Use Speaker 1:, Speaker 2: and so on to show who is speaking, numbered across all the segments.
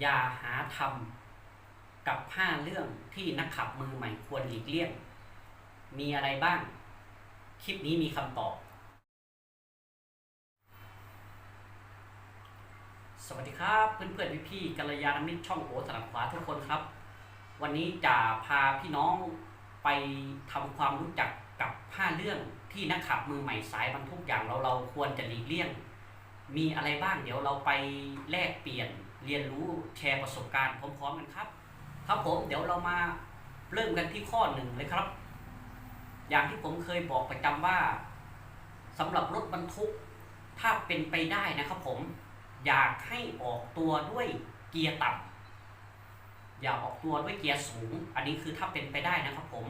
Speaker 1: อย่าหาทำกับ5เรื่องที่นักขับมือใหม่ควรหลีกเลี่ยง มีอะไรบ้าง คลิปนี้มีคำตอบ สวัสดีครับ เพื่อนๆพี่ๆกัลยาณมิตรช่องโอสลับขวาทุกคนครับ วันนี้จะพาพี่น้องไปทำความรู้จักกับ5เรื่องที่นักขับมือใหม่สายบรรทุกอย่างเราเราควรจะหลีกเลี่ยง มีอะไรบ้างเดี๋ยวเราไปแลกเปลี่ยน เรียนรู้แชร์ประสบการณ์พร้อมๆกันครับ ครับผมเดี๋ยวเรามาเริ่มกันที่ข้อหนึ่งเลยครับ อย่างที่ผมเคยบอกประจำว่าสำหรับรถบรรทุกถ้าเป็นไปได้นะครับผมอยากให้ออกตัวด้วยเกียร์ต่ำอย่าออกตัวด้วยเกียร์สูง อันนี้คือถ้าเป็นไปได้นะครับผม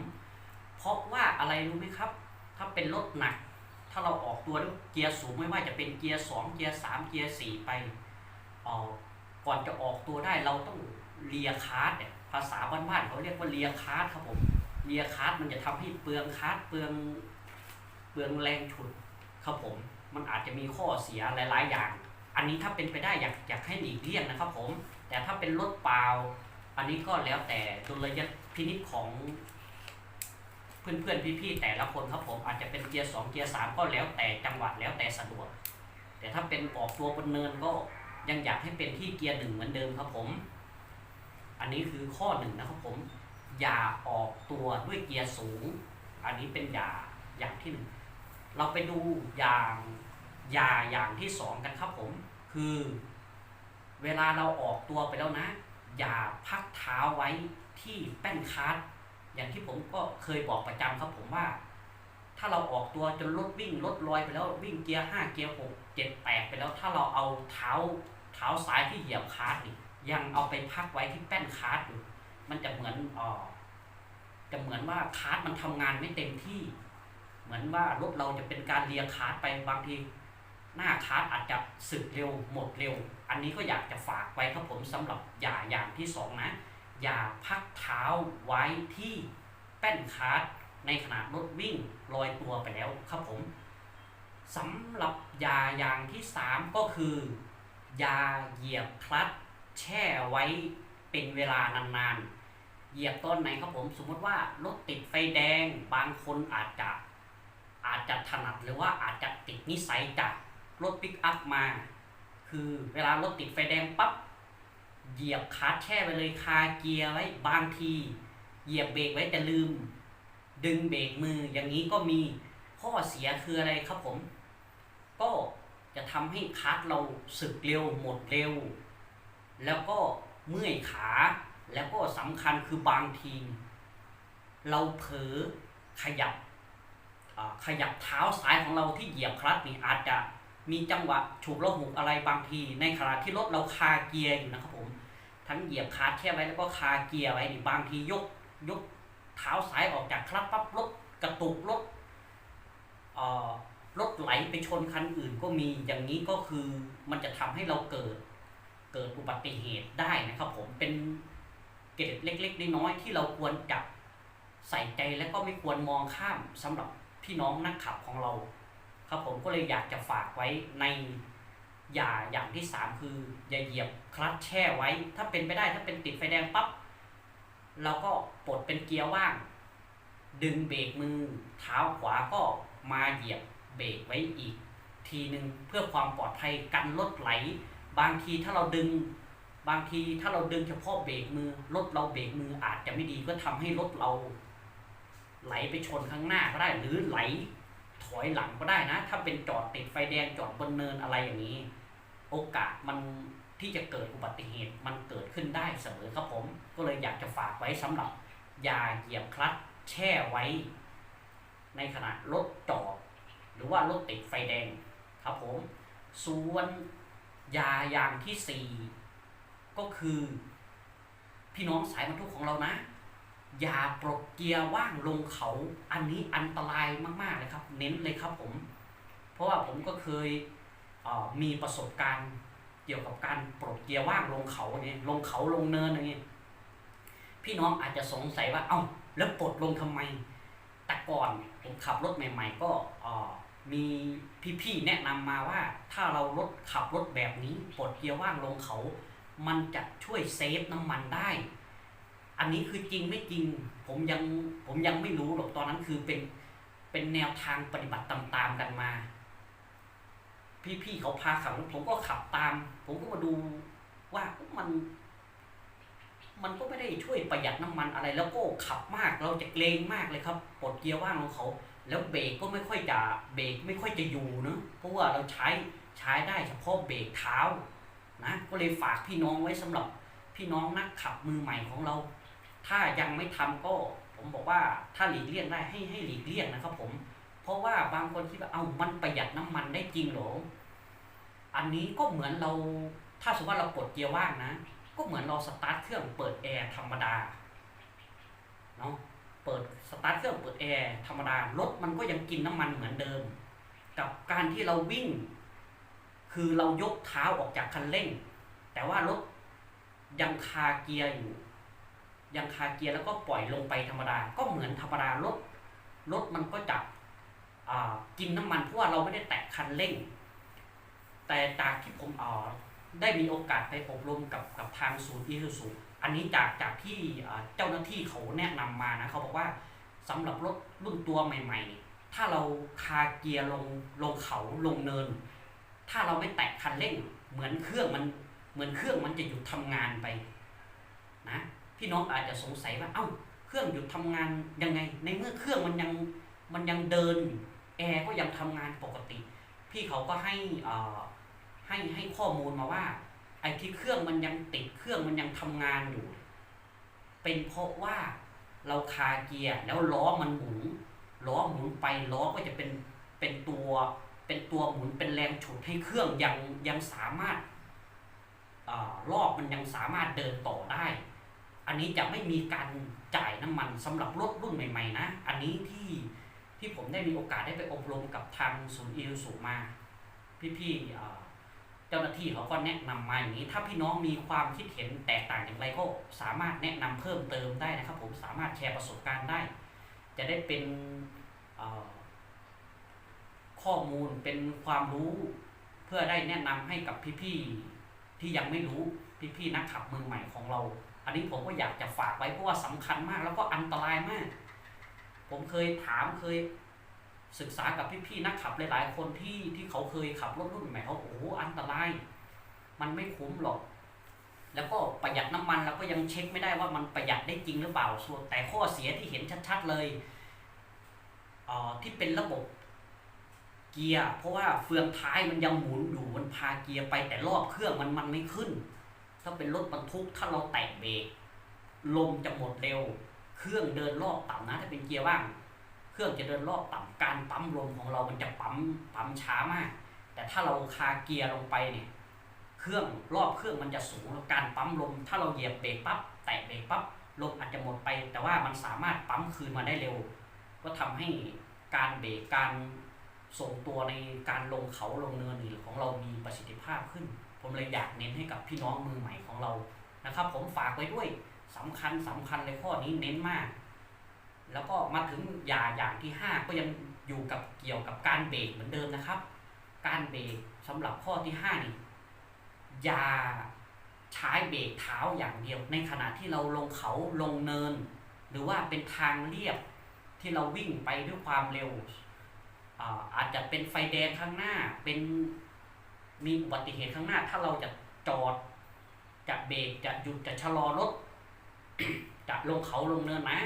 Speaker 1: เพราะว่าอะไรรู้ไหมครับ ถ้าเป็นรถหนัก ถ้าเราออกตัวด้วยเกียร์สูงไม่ว่าจะเป็นเกียร์สองเกียร์สามเกียร์สี่ไปเอ่อก ก่อนจะออกตัวได้เราต้องเลียคาร์ดเนี่ยภาษาบ้านๆเขาเรียกว่าเลียคาร์ดครับผมเลียคาร์ดมันจะทำให้เปลืองคาร์ดเปลืองเปลืองแรงฉุดครับผม มันอาจจะมีข้อเสียหลาย ๆ อย่าง อันนี้ถ้าเป็นไปได้อยากอยากให้หลีกเลี่ยงนะครับผม แต่ถ้าเป็นรถเปล่า อันนี้ก็แล้วแต่ดุลยพินิจของ เพื่อนๆพี่ๆแต่ละคนครับผมอาจจะเป็นเกียร์สองเกียร์สามก็แล้วแต่จังหวะแล้วแต่สะดวก แต่ถ้าเป็นออกตัวบนเนินก็ ยังอยากให้เป็นที่เกียร์หนึ่งเหมือนเดิมครับผม อันนี้คือข้อหนึ่งนะครับผม อย่าออกตัวด้วยเกียร์สูง อันนี้เป็นอย่าอย่างที่หนึ่งเราไปดูอย่างอย่าอย่างที่สองกันครับผม คือ เวลาเราออกตัวไปแล้วนะ อย่าพักเท้าไว้ที่แป้นคลัสอย่างที่ผมก็เคยบอกประจำครับผมว่า ถ้าเราออกตัวจนรถวิ่งรถลอยไปแล้ววิ่งเกียร์ห้าเกียร์หกเจ็ดแปดไปแล้วถ้าเราเอาเท้าเท้าซ้ายที่เหยียบคลัสนี่ยังเอาไปพักไว้ที่แป้นคลัสอยู่มันจะเหมือนอ่อจะเหมือนว่าคลัสมันทำงานไม่เต็มที่ เหมือนว่ารถเราจะเป็นการเลียคลัสไปบางทีหน้าคลัสอาจจะสึกเร็วหมดเร็ว อันนี้ก็อยากจะฝากไว้ครับผมสำหรับอย่าอย่างที่สองนะอย่าพักเท้าไว้ที่แป้นคาร์ด ในขณะรถวิ่งลอยตัวไปแล้วครับผมสำหรับยาอย่างที่สามก็คือ ยาเหยียบคลัตช์แช่ไว้เป็นเวลานานๆ เหยียบต้นไหนครับผมสมมติว่ารถติดไฟแดงบางคนอาจจะอาจจะถนัดหรือว่าอาจจะติดนิสัยจากรถปิกอัพมา คือเวลารถติดไฟแดงปั๊บเหยียบคลัตช์แช่ไปเลยคาเกียร์ไว้บางที เหยียบเบรกไว้แต่ลืม ดึงเบรกมืออย่างนี้ก็มีข้อเสียคืออะไรครับผม ก็จะทำให้คลัตช์เราสึกเร็วหมดเร็ว แล้วก็เมื่อยขาแล้วก็สำคัญคือบางที เราเผลอขยับขยับเท้าซ้ายของเราที่เหยียบคลัตช์นี่อาจจะมีจังหวะฉุกละหุกอะไรบางที ในขณะที่รถเราคาเกียร์อยู่นะครับผม ทั้งเหยียบคาร์แช่ไว้แล้วก็คาเกียร์ไว้นี่บางทียกยก เท้าซ้ายออกจากคลัตปั๊บรถกระตุกรถเอ่อรถไหลไปชนคันอื่นก็มีอย่างนี้ก็คือมันจะทำให้เราเกิดเกิดอุบัติเหตุได้นะครับ ผมเป็นเกร็ดเล็ก ๆ น้อยๆที่เราควรจับใส่ใจและก็ไม่ควรมองข้ามสำหรับพี่น้องนักขับของเรา ครับผมก็เลยอยากจะฝากไว้ในอย่าอย่างที่สามคืออย่าเหยียบคลัตช์แช่ไว้ ถ้าเป็นไปได้ถ้าเป็นติดไฟแดงปั๊บ เราก็ปลดเป็นเกียร์ว่าง ดึงเบรกมือ เท้าขวาก็มาเหยียบเบรกไว้อีก ทีหนึ่งเพื่อความปลอดภัยกันรถไหล บางทีถ้าเราดึง บางทีถ้าเราดึงเฉพาะเบรกมือรถเราเบรกมืออาจจะไม่ดีก็ทำให้รถเรา ไหลไปชนข้างหน้าก็ได้หรือไหลถอยหลังก็ได้นะ ถ้าเป็นจอดติดไฟแดงจอดบนเนินอะไรอย่างนี้ โอกาสมัน ที่จะเกิดอุบัติเหตุมันเกิดขึ้นได้เสมอครับผม ก็เลยอยากจะฝากไว้สำหรับ อย่าเหยียบคลัตช์แช่ไว้ ในขณะรถจอดหรือว่ารถติดไฟแดงครับผม ส่วนยาอย่างที่สี่ก็คือ พี่น้องสายบรรทุกของเรานะ อย่าปลดเกียร์ว่างลงเขา อันนี้อันตรายมากๆเลยครับ เน้นเลยครับผม เพราะว่าผมก็เคยเมีประสบการณ์ เกี่ยวกับการปลดเกียร์ว่างลงเขาเนี่ยลงเขาลงเนินอย่างเงี้ยพี่น้องอาจจะสงสัยว่าเอ้าแล้วปลดลงทำไม แต่ก่อนผมขับรถใหม่ ๆ ก็มีพี่ๆแนะนำมาว่าถ้าเรารถขับรถแบบนี้ปลดเกียร์ว่างลงเขา มันจะช่วยเซฟน้ำมันได้ อันนี้คือจริงไม่จริง ผมยังผมยังไม่รู้หรอกตอนนั้นคือเป็นเป็นแนวทางปฏิบัติตามๆกันมา พี่ๆเขาพาขับรถผมก็ขับตาม ผมก็มาดูว่ามัน มันก็ไม่ได้ช่วยประหยัดน้ำมันอะไร แล้วก็ขับมากเราจะเกรงมากเลยครับปลดเกียร์ว่างของเขา แล้วเบรกก็ไม่ค่อยจะเบรกไม่ค่อยจะอยู่เนะเพราะว่าเราใช้ใช้ได้เฉพาะเบรกเท้านะก็เลยฝากพี่น้องไว้สำหรับพี่น้องนักขับมือใหม่ของเรา ถ้ายังไม่ทำก็ ผมบอกว่าถ้าหลีกเลี่ยงได้ให้ให้หลีกเลี่ยงนะครับผม เพราะว่าบางคนคิดว่าเอามันประหยัดน้ำมันได้จริงเหรอ อันนี้ก็เหมือนเราถ้าสมมติว่าเรากดเกียร์ว่างนะ ก็เหมือนเราสตาร์ทเครื่องเปิดแอร์ธรรมดาเนาะเปิดสตาร์ทเครื่องเปิดแอร์ธรรมดารถมันก็ยังกินน้ำมันเหมือนเดิม กับการที่เราวิ่ง คือเรายกเท้าออกจากคันเร่ง แต่ว่ารถยังคาเกียร์อยู่ ยังคาเกียร์แล้วก็ปล่อยลงไปธรรมดา ก็เหมือนธรรมดารถรถมันก็จะอ่า กินน้ำมันเพราะว่าเราไม่ได้แตะคันเร่ง แต่จากที่ผมออได้มีโอกาสไปอบรมกับกับทางศูนย์อีซูซูอันนี้จากจากที่เจ้าหน้าที่เขาแนะนำมานะเขาบอกว่าสำหรับรถรุ่นตัวใหม่ ๆ ถ้าเราคาเกียร์ลงลงเขาลงเนิน ถ้าเราไม่แตะคันเร่ง เหมือนเครื่องมันเหมือนเครื่องมันจะหยุดทำงานไปนะพี่น้องอาจจะสงสัยว่าเอ้า เครื่องหยุดทำงานยังไง ในเมื่อเครื่องมันยังมันยังเดินอยู่ แอร์ก็ยังทำงานปกติ พี่เขาก็ให้ให้ให้ข้อมูลมาว่า ไอ้ที่เครื่องมันยังติดเครื่องมันยังทำงานอยู่ เป็นเพราะว่าเราคาเกียร์แล้วล้อมันหมุนล้อหมุนไปล้อก็จะเป็นเป็นตัวเป็นตัวหมุนเป็นแรงฉุดให้เครื่องยังยังสามารถอรอบมันยังสามารถเดินต่อได้ อันนี้จะไม่มีการจ่ายน้ำมันสำหรับรถรุ่นใหม่ ๆ นะ อันนี้ที่ ที่ผมได้มีโอกาสได้ไปอบรมกับทางศูนย์อีซูมาพี่ๆเจ้าหน้าที่เขาก็แนะนำมาอย่างนี้ ถ้าพี่น้องมีความคิดเห็นแตกต่างอย่างไรก็สามารถแนะนำเพิ่มเติมได้นะครับ ผมสามารถแชร์ประสบการณ์ได้ จะได้เป็นข้อมูลเป็นความรู้เพื่อได้แนะนำให้กับพี่ๆที่ยังไม่รู้พี่ๆนักขับมือใหม่ของเรา อันนี้ผมก็อยากจะฝากไว้เพราะว่าสำคัญมากแล้วก็อันตรายมาก ผมเคยถามเคยศึกษากับพี่ๆนักขับหลายๆ คนที่ที่เขาเคยขับรถรุ่นใหม่เขาโอ้โหอันตราย มันไม่คุ้มหรอก แล้วก็ประหยัดน้ำมันเราก็ยังเช็คไม่ได้ว่ามันประหยัดได้จริงหรือเปล่าส่วนแต่ข้อเสียที่เห็นชัดๆเลยเอ่อที่เป็นระบบเกียร์เพราะว่าเฟืองท้ายมันยังหมุนอยู่มันพาเกียร์ไปแต่รอบเครื่องมันมันไม่ขึ้น ถ้าเป็นรถบรรทุกถ้าเราแตะเบรกลมจะหมดเร็ว เครื่องเดินรอบต่ำนะถ้าเป็นเกียร์ว่าง เครื่องจะเดินรอบต่ำการปั๊มลมของเรามันจะปั๊มปั๊มช้ามาก แต่ถ้าเราคาเกียร์ลงไปเนี่ยเครื่องรอบเครื่องมันจะสูงแล้วการปั๊มลม ถ้าเราเหยียบเบรกปั๊บแตะเบรกปั๊บลมอาจจะหมดไป แต่ว่ามันสามารถปั๊มคืนมาได้เร็ว ก็ทำให้การเบรกการส่งตัวในการลงเขาลงเนินนี่ของเรามีประสิทธิภาพขึ้น ผมเลยอยากเน้นให้กับพี่น้องมือใหม่ของเรานะครับ ผมฝากไว้ด้วย สำคัญสำคัญเลยข้อนี้เน้นมาก แล้วก็มาถึงอย่าอย่างที่ 5 ก็ยังอยู่กับเกี่ยวกับการเบรกเหมือนเดิมนะครับ การเบรกสำหรับข้อที่5นี่อย่าใช้เบรกเท้าอย่างเดียว ในขณะที่เราลงเขาลงเนิน หรือว่าเป็นทางเรียบที่เราวิ่งไปด้วยความเร็วอาจจะเป็นไฟแดงข้างหน้าเป็นมีอุบัติเหตุข้างหน้า ถ้าเราจะจอดจะเบรกจะหยุดจะชะลอรถ จะลงเขาลงเนินนะ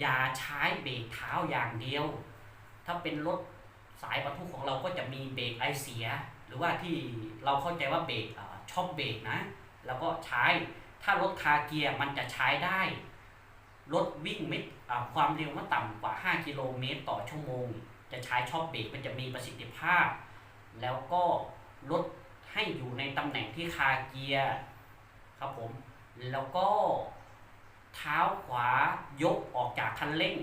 Speaker 1: อย่าใช้เบรกเท้าอย่างเดียว ถ้าเป็นรถสายบรรทุกของเราก็จะมีเบรกไอเสีย หรือว่าที่เราเข้าใจว่าเบรกช่องเบรกนะ แล้วก็ใช้ถ้ารถคาเกียร์มันจะใช้ได้รถวิ่งไม่อ่าความเร็วไม่ต่ำกว่า 5 กิโลเมตรต่อชั่วโมง จะใช้ช่องเบรกมันจะมีประสิทธิภาพ แล้วก็ลดให้อยู่ในตำแหน่งที่คาเกียร์ครับผม แล้วก็ เท้าขวายกออกจากคันเร่ง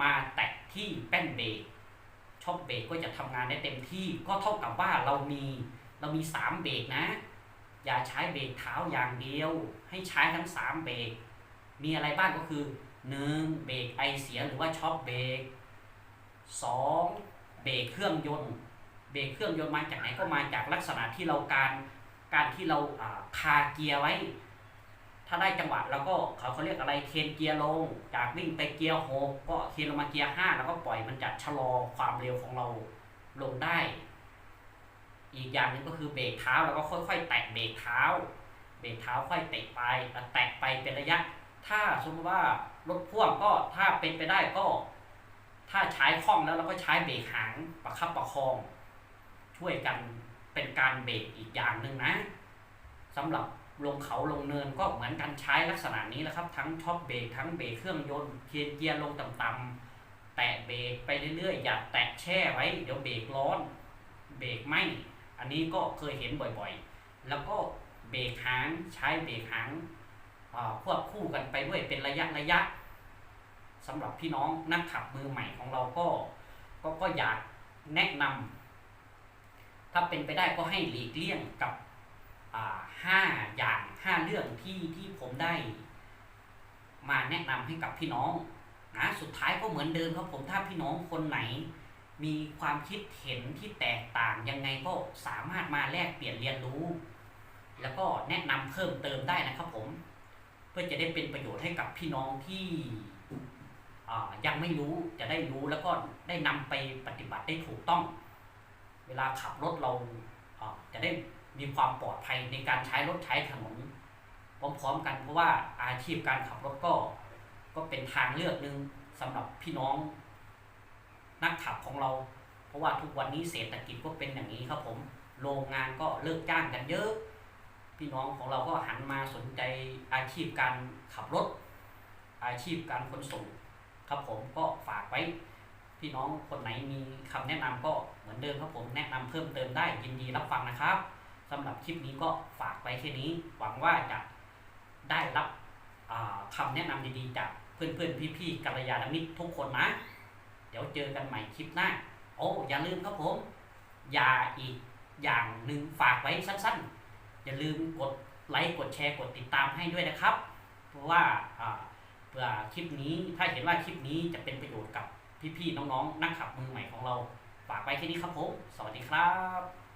Speaker 1: มาแตะที่แป้นเบรกช่องเบรกก็จะทำงานได้เต็มที่ก็เท่ากับว่าเรามีเรามีสามเบรกนะ อย่าใช้เบรกเท้าอย่างเดียว ให้ใช้ทั้งสามเบรกมีอะไรบ้างก็คือหนึ่งเบรกไอเสียหรือว่าช็อคเบรกสองเบรกเครื่องยนต์ เบรกเครื่องยนต์มาจากไหนก็มาจากลักษณะที่เราการการที่เราอ่าคาเกียร์ไว้ ถ้าได้จังหวะเราก็เขาเขาเรียกอะไรเคนเกียร์ลง จากวิ่งไปเกียร์หกก็เคนลงมาเกียร์ห้าแล้วก็ปล่อยมันจะชะลอความเร็วของเราลงได้ อีกอย่างหนึ่งก็คือเบรกเท้าแล้วก็ค่อยๆ แตะเบรกเท้า เบรกเท้าค่อยเตะไปแล้วแตะไปเป็นระยะ ถ้าสมมติว่ารถพ่วงก็ถ้าเป็นไปได้ก็ ถ้าใช้คล่องแล้วเราก็ใช้เบรกหางประคับประคอง ช่วยกันเป็นการเบรกอีกอย่างหนึ่งนะสำหรับ ลงเขาลงเนินก็เหมือนกันใช้ลักษณะนี้แหละครับ ทั้งช็อปเบรกทั้งเบรกเครื่องยนต์เกียร์ลงต่ำๆแตะเบรกไปเรื่อยๆอย่าแตะแช่ไว้ เดี๋ยวเบรกร้อนเบรกไหมอันนี้ก็เคยเห็นบ่อยๆ แล้วก็เบรกหางใช้เบรกหางควบคู่กันไปด้วยเป็นระยะระยะสำหรับพี่น้องนักขับมือใหม่ของเราก็ก็ก็อยากแนะนำถ้าเป็นไปได้ก็ให้หลีกเลี่ยงกับ ห้าอย่างห้าเรื่องที่ที่ผมได้ มาแนะนำให้กับพี่น้องนะสุดท้ายก็เหมือนเดิมครับผมถ้าพี่น้องคนไหน มีความคิดเห็นที่แตกต่างยังไงก็สามารถมาแลกเปลี่ยนเรียนรู้ แล้วก็แนะนำเพิ่มเติมได้นะครับผม เพื่อจะได้เป็นประโยชน์ให้กับพี่น้องที่ยังไม่รู้จะได้รู้แล้วก็ได้นำไปปฏิบัติได้ถูกต้อง เวลาขับรถเราจะได้ มีความปลอดภัยในการใช้รถใช้ถนนพร้อมๆกันเพราะว่าอาชีพการขับรถก็ ก็เป็นทางเลือกหนึ่งสำหรับพี่น้อง นักขับของเรา เพราะว่าทุกวันนี้เศรษฐกิจก็เป็นอย่างนี้ครับผมโรงงานก็เลิกจ้างกันเยอะ พี่น้องของเราก็หันมาสนใจอาชีพการขับรถ อาชีพการขนส่งครับผมก็ฝากไว้พี่น้องคนไหนมีคำแนะนำก็เหมือนเดิมครับผมแนะนำเพิ่มเติมได้ยินดีรับฟังนะครับ สำหรับคลิปนี้ก็ฝากไว้แค่นี้ หวังว่าจะได้รับคำแนะนำดีๆ จากเพื่อนๆ พี่ๆกัลยาณมิตรทุกคนนะ เดี๋ยวเจอกันใหม่คลิปหน้า โอ้อย่าลืมครับผม อย่าอีกอย่างหนึ่งฝากไว้สั้นๆ อย่าลืมกดไลค์กดแชร์กดติดตามให้ด้วยนะครับ เพราะว่าเผื่อคลิปนี้ถ้าเห็นว่าคลิปนี้จะเป็นประโยชน์กับพี่ๆน้องๆ นักขับมือใหม่ของเรา ฝากไว้แค่นี้ครับผม สวัสดีครับ